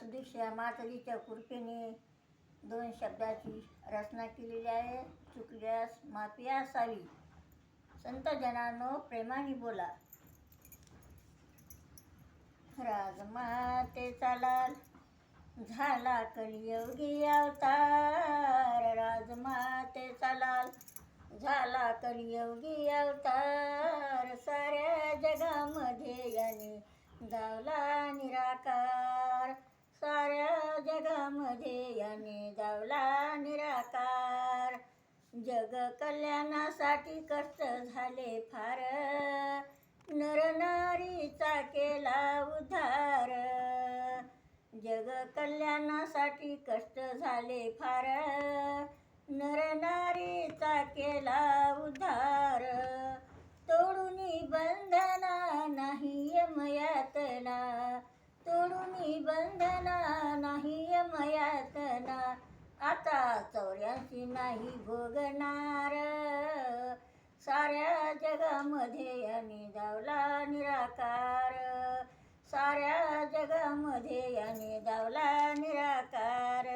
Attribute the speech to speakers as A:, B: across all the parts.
A: सुदीक्षा मातरीच्या कृपेने दोन शब्दाची रचना केलेली आहे. चुकल्यास माफी असावी. संत जनानो प्रेमाने बोला. राजमातेचा लाल झाला कलियोगी अवतार. राजमातेचा लाल झाला कलियोगी अवतार. साऱ्या जगामध्ये याने जावला निराकार. साऱ्या जगामध्ये याने गावला निराकार. जग कल्याणासाठी कष्ट झाले फार. नरनारीचा केला उद्धार. जग कल्याणासाठी कष्ट झाले फार. नरनारीचा केला उद्धार. नाही मयातना आता चौऱ्याऐंशी नाही भोगणार. साऱ्या जगामध्ये आणि दावला निराकार. साऱ्या जगामध्ये याने दावला निराकार.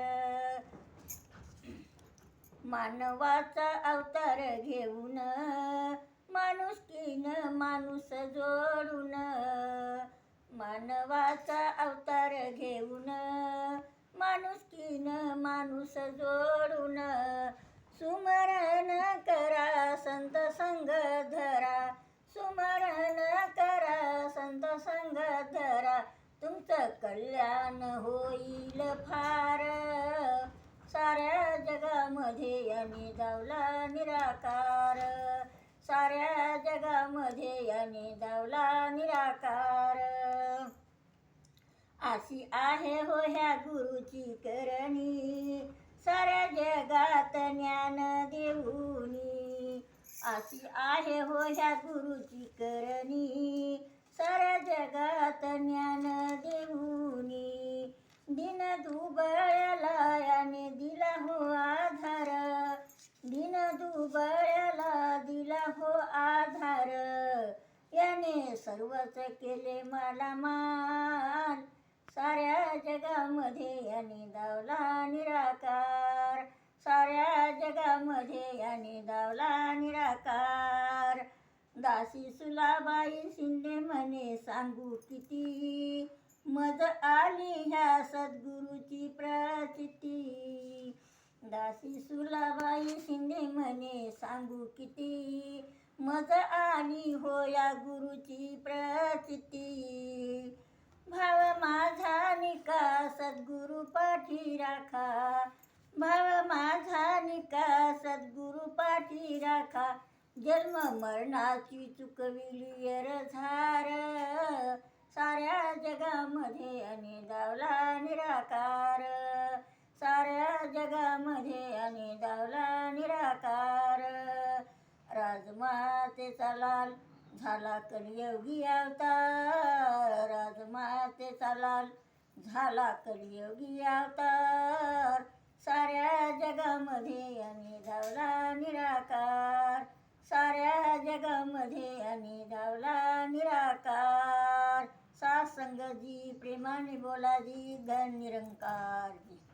A: मानवाचा अवतार घेऊन माणुसकीन माणूस जोडून. मानवाचा अवतार कल्याण होईल फार. साऱ्या जगामध्ये याने दावला निराकार. साऱ्या जगामध्ये याने दावला निराकार. अशी आहे हो ह्या गुरुची करणी. साऱ्या जगात ज्ञान देऊनी. अशी आहे हो ह्या गुरुची करणी. साऱ्या जगात याने केले मला मान. साऱ्या जगामध्ये याने दावला निराकार. साऱ्या जगामध्ये याने दावला निराकार. दासी सुलाबाई शिंदे म्हणे सांगू किती मज आली ह्या सद्गुरूची प्रचिती. दासी सुलाबाई शिंदे म्हणे सांगू किती मज आणि होया गुरुची प्रचिती. भाव माझा निका सद्गुरु पाठी राखा. भाव माझा निका सद्गुरु पाठी राखा. जन्म मरणाची चुकविली झार. साऱ्या जगामध्ये आणि दावला निराकार. मातेचा लाल झाला कलियोगी अवतार. मातेचा लाल झाला कलियोगी अवतार. साऱ्या जगामध्ये आणि धावला निराकार. साऱ्या जगामध्ये आणि धावला निराकार. सासंग जी प्रेमाने बोला जी धन निरंकार जी.